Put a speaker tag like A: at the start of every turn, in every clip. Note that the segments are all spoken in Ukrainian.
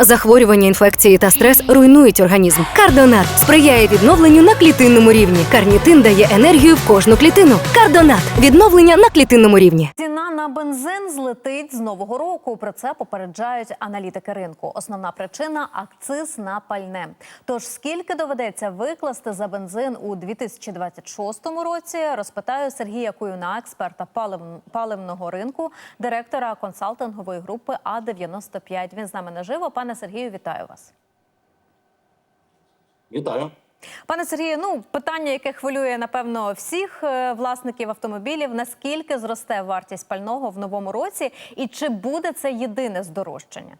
A: Захворювання, інфекції та стрес руйнують організм. Кардонат сприяє відновленню на клітинному рівні. Карнітин дає енергію в кожну клітину. Кардонат відновлення на клітинному рівні.
B: Ціна на бензин злетить з нового року. Про це попереджають аналітики ринку. Основна причина акциз на пальне. Тож скільки доведеться викласти за бензин у 2026 році, розпитаю Сергія Куюна, експерта палив- паливного ринку, директора консалтингової групи А 95 Він з нами наживо. Пане Сергію, вітаю вас.
C: Вітаю.
B: Пане Сергію, ну питання, яке хвилює напевно всіх е, власників автомобілів: наскільки зросте вартість пального в новому році, і чи буде це єдине здорожчання?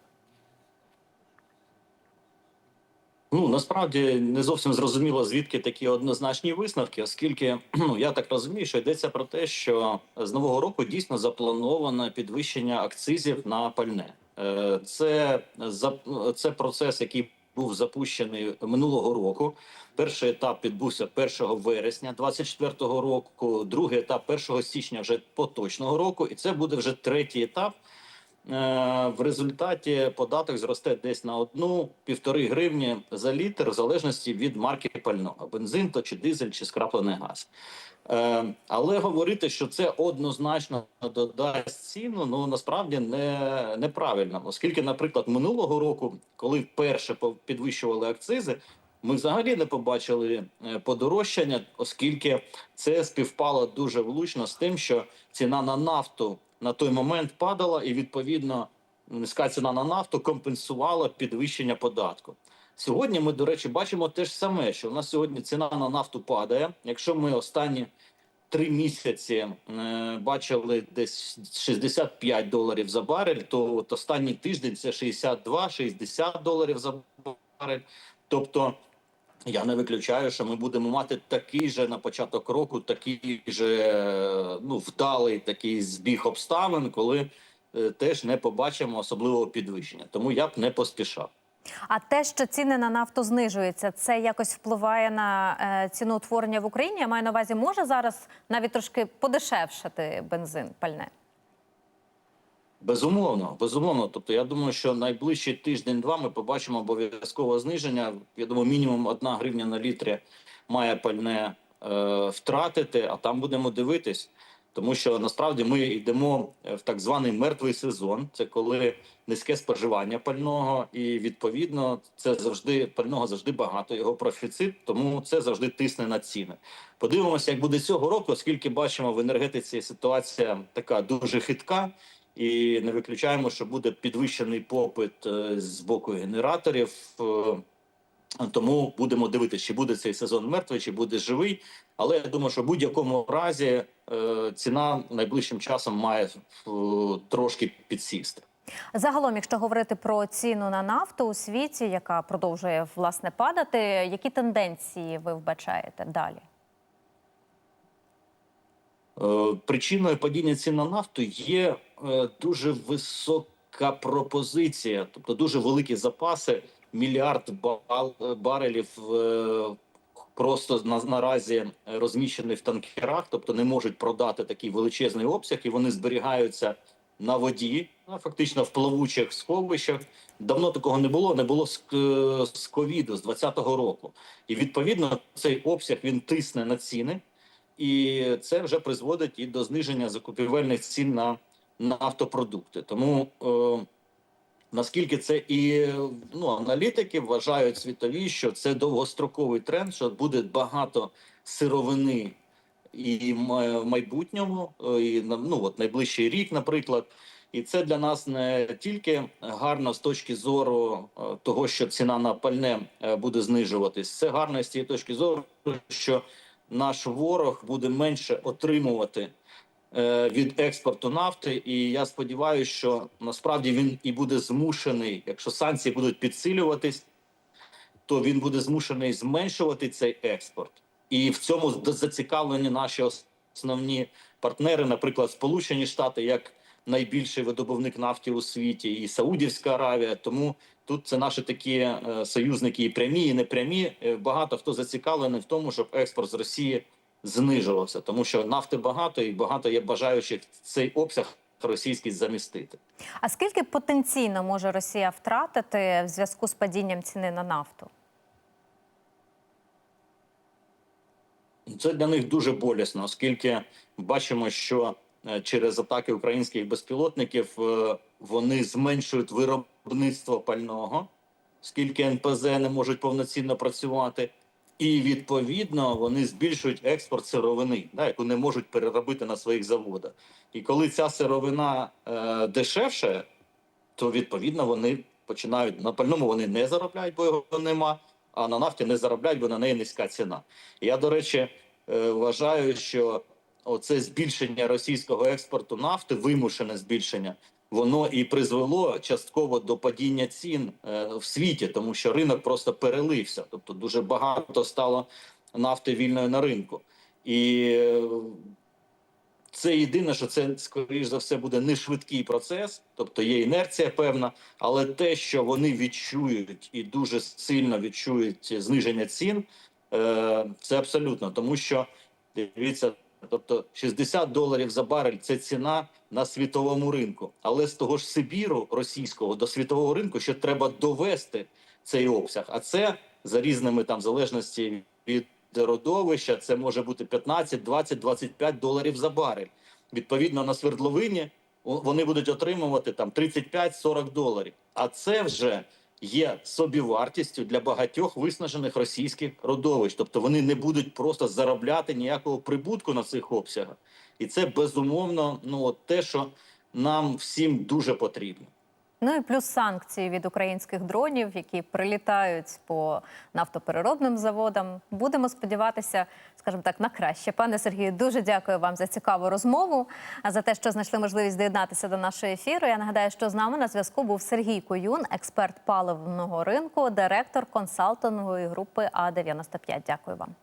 C: Ну насправді не зовсім зрозуміло, звідки такі однозначні висновки, оскільки ну я так розумію, що йдеться про те, що з нового року дійсно заплановано підвищення акцизів на пальне. Е, Це це процес, який був запущений минулого року. Перший етап відбувся 1 вересня 2024 року, другий етап 1 січня вже поточного року, і це буде вже третій етап. Е, В результаті податок зросте десь на одну-півтори гривні за літр, в залежності від марки пального: бензин, то чи дизель, чи скраплений газ. Е, Але говорити, що це однозначно додасть ціну, ну насправді не неправильно, оскільки, наприклад, минулого року, коли вперше підвищували акцизи, ми взагалі не побачили е, подорожчання, оскільки це співпало дуже влучно з тим, що ціна на нафту на той момент падала, і відповідно низька ціна на нафту компенсувала підвищення податку. Сьогодні ми, до речі, бачимо те ж саме, що у нас сьогодні ціна на нафту падає. Якщо ми останні три місяці е, бачили десь 65 доларів за барель, то от останній тиждень це 62-60 доларів за барель. Тобто я не виключаю, що ми будемо мати такий же на початок року, такий же ну вдалий такий збіг обставин, коли е, теж не побачимо особливого підвищення. Тому я б не поспішав.
B: А те, що ціни на нафту знижуються, це якось впливає на е, ціноутворення в Україні. Я маю на увазі, може зараз навіть трошки подешевшати бензин пальне.
C: Безумовно, безумовно. Тобто, я думаю, що найближчий тиждень-два ми побачимо обов'язкове зниження. Я думаю, мінімум одна гривня на літрі має пальне е, втратити, а там будемо дивитись. Тому що насправді ми йдемо в так званий мертвий сезон. Це коли низьке споживання пального, і відповідно це завжди пального завжди багато. Його профіцит, тому це завжди тисне на ціни. Подивимося, як буде цього року, оскільки бачимо в енергетиці ситуація така дуже хитка. І не виключаємо, що буде підвищений попит е, з боку генераторів. Е, Тому будемо дивитися, чи буде цей сезон мертвий, чи буде живий. Але я думаю, що в будь-якому разі е, ціна найближчим часом має трошки підсісти.
B: Загалом, якщо говорити про ціну на нафту у світі, яка продовжує власне падати, які тенденції ви вбачаєте далі?
C: Е, Причиною падіння цін на нафту є е, дуже висока пропозиція, тобто дуже великі запаси, мільярд барелів е, просто наразі розміщені в танкерах, тобто не можуть продати такий величезний обсяг, і вони зберігаються на воді, ну, фактично в плавучих сховищах. Давно такого не було, не було з, ковіду з 2020 року. І відповідно цей обсяг він тисне на ціни і це вже призводить і до зниження закупівельних цін на нафтопродукти. Тому е, наскільки це і ну, аналітики вважають світові, що це довгостроковий тренд, що буде багато сировини і в майбутньому, е, і на- ну от найближчий рік, наприклад. І це для нас не тільки гарно з точки зору е, того, що ціна на пальне е, буде знижуватись. Це гарно з цієї точки зору, що наш ворог буде менше отримувати е, від експорту нафти. І я сподіваюся, що насправді він і буде змушений, якщо санкції будуть підсилюватись, то він буде змушений зменшувати цей експорт. І в цьому зацікавлені наші основні партнери, наприклад, Сполучені Штати, як найбільший видобувник нафти у світі, і Саудівська Аравія. Тому тут це наші такі е, союзники, і прямі, і непрямі. Е, Багато хто зацікавлений в тому, щоб експорт з Росії знижувався, тому що нафти багато і багато є бажаючих цей обсяг російський замістити.
B: А скільки потенційно може Росія втратити в зв'язку з падінням ціни на нафту?
C: Це для них дуже болісно, оскільки бачимо, що через атаки українських безпілотників е, вони зменшують виробництво пального, оскільки НПЗ не можуть повноцінно працювати, і відповідно вони збільшують експорт сировини, да, яку не можуть переробити на своїх заводах. І коли ця сировина е, дешевше, то відповідно вони починають на пальному вони не заробляють, бо його нема. А на нафті не заробляють, бо на неї низька ціна. Я, до речі, е, вважаю, що оце збільшення російського експорту нафти, вимушене збільшення, воно і призвело частково до падіння цін е, в світі, тому що ринок просто перелився. Тобто дуже багато стало нафти вільної на ринку. І е, це єдине, що це скоріш за все буде не швидкий процес, тобто є інерція певна, але те, що вони відчують і дуже сильно відчують зниження цін, е, це абсолютно тому, що дивіться, тобто 60 доларів за барель це ціна на світовому ринку. Але з того ж Сибіру російського до світового ринку ще треба довести цей обсяг. А це за різними там залежності від родовища, це може бути 15, 20, 25 доларів за барель. Відповідно, на свердловині вони будуть отримувати там 35-40 доларів. А це вже є собівартістю для багатьох виснажених російських родовищ. Тобто вони не будуть просто заробляти ніякого прибутку на цих обсягах. І це безумовно ну от те, що нам всім дуже потрібно.
B: Ну і плюс санкції від українських дронів, які прилітають по нафтопереробним заводам. Будемо сподіватися, скажімо так, на краще. Пане Сергію, дуже дякую вам за цікаву розмову, а за те, що знайшли можливість доєднатися до нашого ефіру. Я нагадаю, що з нами на зв'язку був Сергій Коюн, експерт паливного ринку, директор консалтингової групи А 95 Дякую вам.